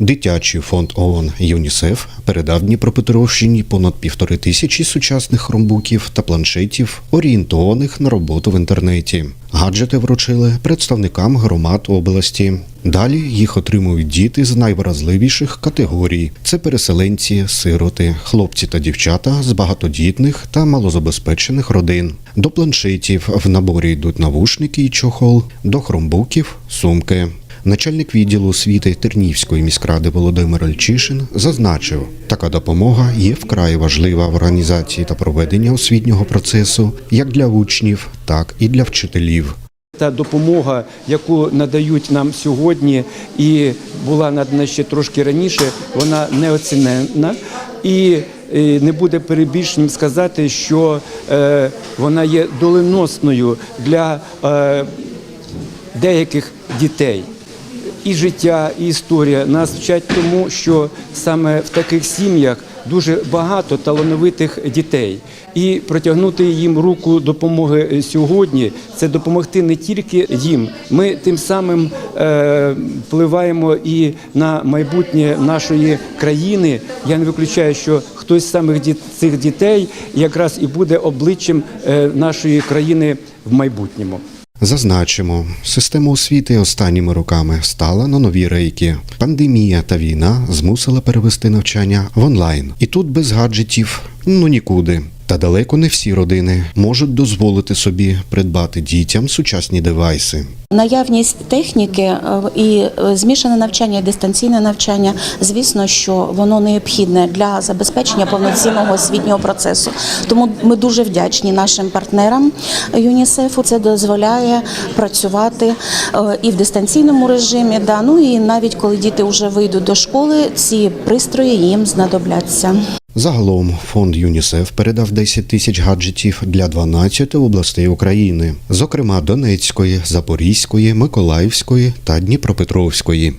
Дитячий фонд ООН ЮНІСЕФ передав Дніпропетровщині понад півтори тисячі сучасних хромбуків та планшетів, орієнтованих на роботу в інтернеті. Гаджети вручили представникам громад області. Далі їх отримують діти з найвразливіших категорій: це переселенці, сироти, хлопці та дівчата з багатодітних та малозабезпечених родин. До планшетів в наборі йдуть навушники і чохол, до хромбуків сумки. Начальник відділу освіти Тернівської міськради Володимир Альчишин зазначив, така допомога є вкрай важлива в організації та проведенні освітнього процесу як для учнів, так і для вчителів. Та допомога, яку надають нам сьогодні, і була надана ще трошки раніше, вона неоціненна і е, не буде перебільшенням сказати, що е, вона є доленосною для е, деяких дітей. І життя, і історія нас вчать тому, що саме в таких сім'ях дуже багато талановитих дітей. І протягнути їм руку допомоги сьогодні це допомогти не тільки їм. Ми тим самим е, впливаємо і на майбутнє нашої країни. Я не виключаю, що хтось з самих цих дітей якраз і буде обличчям е, нашої країни в майбутньому. Зазначимо, система освіти останніми роками стала на нові рейки. Пандемія та війна змусили перевести навчання в онлайн. І тут без гаджетів ну нікуди. Та далеко не всі родини можуть дозволити собі придбати дітям сучасні девайси. Наявність техніки е, і е, змішане навчання, і дистанційне навчання, звісно, що воно необхідне для забезпечення повноцінного освітнього процесу. Тому ми дуже вдячні нашим партнерам ЮНІСЕФу. Це дозволяє працювати е, і в дистанційному режимі. Да, ну і навіть коли діти вже вийдуть до школи, ці пристрої їм знадобляться. Загалом фонд ЮНІСЕФ передав 10 тисяч гаджетів для 12 областей України, зокрема Донецької, Запорізької, Миколаївської та Дніпропетровської.